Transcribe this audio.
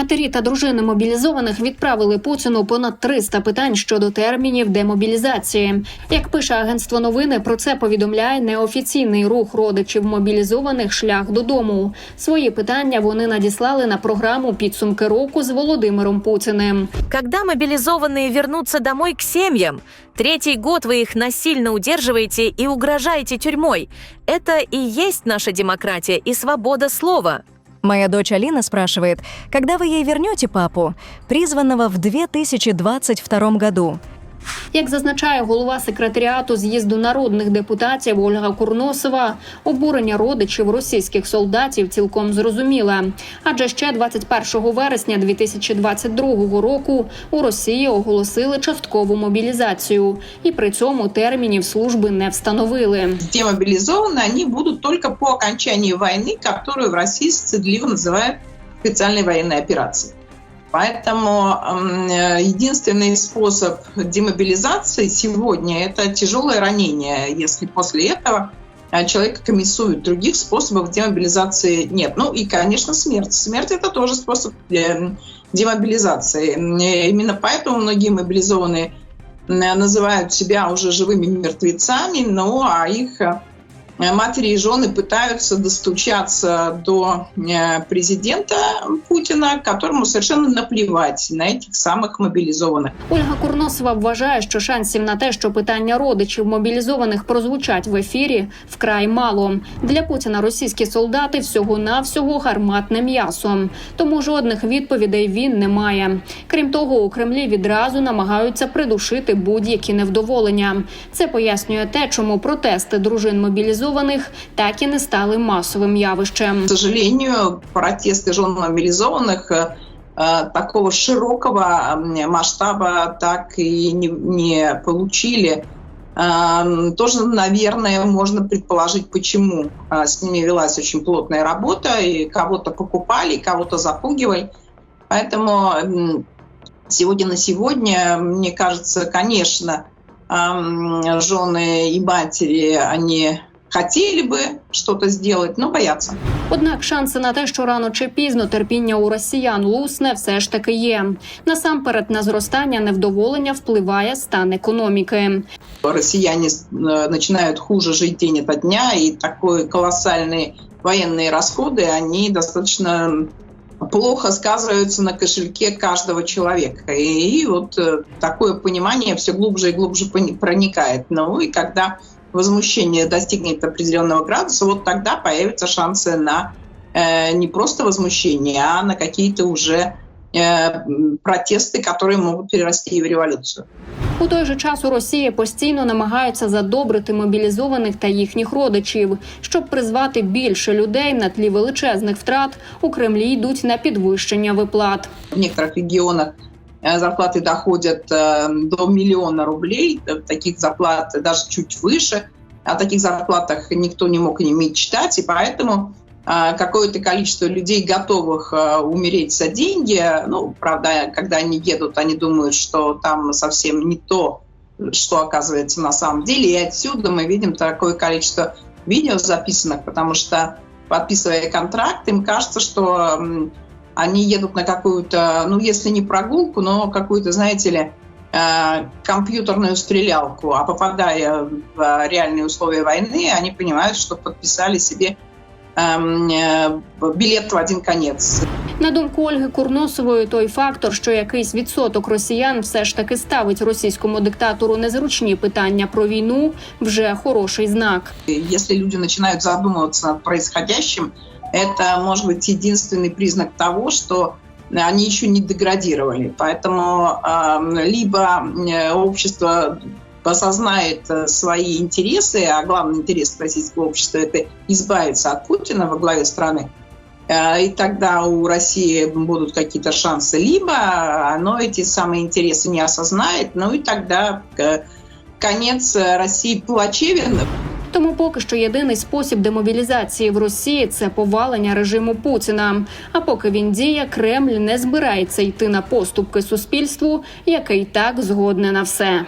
Матері та дружини мобілізованих відправили Путіну понад 300 питань щодо термінів демобілізації. Як пише агентство новини, про це повідомляє неофіційний рух родичів мобілізованих шлях додому. Свої питання вони надіслали на програму підсумки року з Володимиром Путіним. Когда мобилизованные вернутся домой к семьям? Третий год вы их насильно удерживаете и угрожаете тюрьмой. Это и есть наша демократия и свобода слова. Моя дочь Алина спрашивает, когда вы ей вернете папу, призванного в 2022 году? Як зазначає голова секретаріату з'їзду народних депутатів Ольга Курносова, обурення родичів російських солдатів цілком зрозуміле. Адже ще 21 вересня 2022 року у Росії оголосили часткову мобілізацію, і при цьому термінів служби не встановили. демобилизованы они будут только по окончании войны, которую в России стыдливо называют специальной военной операцией. Поэтому э, единственный способ демобилизации сегодня – это тяжелое ранение. Если после этого э, человека комиссуют, других способов демобилизации нет. Ну и, конечно, смерть. Смерть – это тоже способ э, демобилизации. Именно поэтому многие мобилизованные называют себя уже живыми мертвецами, ну а их матери и жены пытаются достучаться до э, президента Путина, которому совершенно наплевать на этих самых мобилизованных. Ольга Курносова вважає, що шансів на те, що питання родичів мобілізованих прозвучать в ефірі, вкрай мало. Для Путіна російські солдати всього навсього гарматне м'ясо. Тому жодних відповідей він не має. Крім того, у Кремлі відразу намагаються придушити будь-які невдоволення. Це пояснює те, чому протести дружин мобілізованих так і не стали масовим явищем. К сожалению, протесты жен мобилизованных э, э, такого широкого масштаба так и не, не получили. Эм, Тоже, наверное, можно предположить, почему Э, с ними велась очень плотная работа, и кого-то покупали, и кого-то запугивали. Поэтому сегодня на сегодня, мне кажется, конечно, жены и матери, они хотели бы что-то сделать, но боятся. Однак шанси на те, що рано чи пізно терпіння у росіян лусне, все ж таки є. Насамперед на зростання невдоволення впливає стан економіки. Россияне э, начинают хуже жить день ото дня, и такой колоссальные военные расходы, они достаточно плохо сказываются на кошельке каждого человека. И, вот э, такое понимание все глубже и глубже пони- проникает. Ну и когда возмущение достигнет определенного градуса, вот тогда появятся шансы на э, не просто возмущение, а на какие-то уже э, м, протесты, которые могут перерасти и в революцию. У той же час у Росії постійно намагаються задобрити мобілізованих та їхніх родичів. Щоб призвати більше людей на тлі величезних втрат, у Кремлі йдуть на підвищення виплат. В некоторых регионах э, Зарплаты доходят э, до миллиона рублей, э, таких зарплат даже чуть выше. О таких зарплатах никто не мог и мечтать, и поэтому э, какое-то количество людей, готовых э, умереть за деньги, ну, правда, когда они едут, они думают, что там совсем не то, что оказывается на самом деле, и отсюда мы видим такое количество видео записанных, потому что, подписывая контракт, им кажется, что они едут на какую-то, ну, если не прогулку, но какую-то, знаете ли, э, компьютерную стрелялку, а попадая в э, реальные условия войны, они понимают, что подписали себе эм, э, билет в один конец. На думку Ольги Курносової, той фактор, що якийсь відсоток росіян все ж таки ставить російському диктатору незручні питання про війну, вже хороший знак. И Если люди начинают задумываться над происходящим, это может быть единственный признак того, что они еще не деградировали. Поэтому эм, либо э, общество осознает э, свои интересы, а главный интерес российского общества – это избавиться от Путина во главе страны, Э, и тогда у России будут какие-то шансы, либо оно эти самые интересы не осознает, ну и тогда конец России плачевен. Тому поки що єдиний спосіб демобілізації в Росії це повалення режиму Путіна. А поки він діє, Кремль не збирається йти на поступки суспільству, яке й так згодне на все.